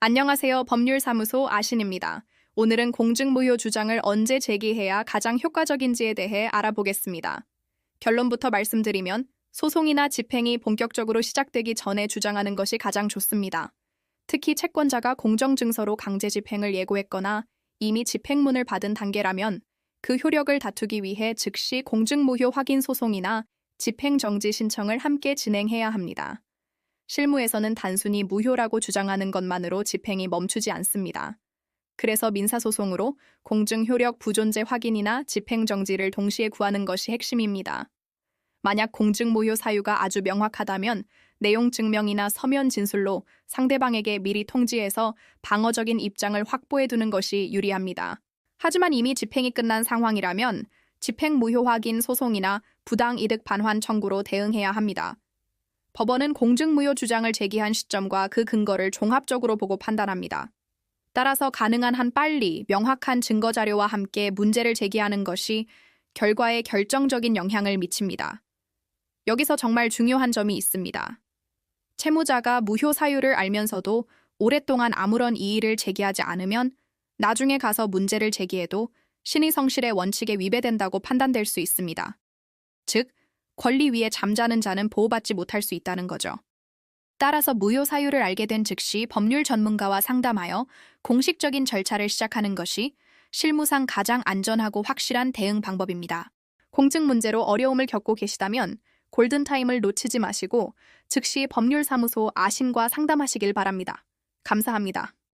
안녕하세요. 법률사무소 아신입니다. 오늘은 공증무효 주장을 언제 제기해야 가장 효과적인지에 대해 알아보겠습니다. 결론부터 말씀드리면 소송이나 집행이 본격적으로 시작되기 전에 주장하는 것이 가장 좋습니다. 특히 채권자가 공정증서로 강제 집행을 예고했거나 이미 집행문을 받은 단계라면 그 효력을 다투기 위해 즉시 공증무효 확인 소송이나 집행정지 신청을 함께 진행해야 합니다. 실무에서는 단순히 무효라고 주장하는 것만으로 집행이 멈추지 않습니다. 그래서 민사소송으로 공증 효력 부존재 확인이나 집행정지를 동시에 구하는 것이 핵심입니다. 만약 공증 무효 사유가 아주 명확하다면 내용 증명이나 서면 진술로 상대방에게 미리 통지해서 방어적인 입장을 확보해 두는 것이 유리합니다. 하지만 이미 집행이 끝난 상황이라면 집행 무효 확인 소송이나 부당 이득 반환 청구로 대응해야 합니다. 법원은 공증무효 주장을 제기한 시점과 그 근거를 종합적으로 보고 판단합니다. 따라서 가능한 한 빨리 명확한 증거 자료와 함께 문제를 제기하는 것이 결과에 결정적인 영향을 미칩니다. 여기서 정말 중요한 점이 있습니다. 채무자가 무효 사유를 알면서도 오랫동안 아무런 이의를 제기하지 않으면 나중에 가서 문제를 제기해도 신의 성실의 원칙에 위배된다고 판단될 수 있습니다. 즉, 권리 위에 잠자는 자는 보호받지 못할 수 있다는 거죠. 따라서 무효 사유를 알게 된 즉시 법률 전문가와 상담하여 공식적인 절차를 시작하는 것이 실무상 가장 안전하고 확실한 대응 방법입니다. 공증 문제로 어려움을 겪고 계시다면 골든타임을 놓치지 마시고 즉시 법률사무소 아신과 상담하시길 바랍니다. 감사합니다.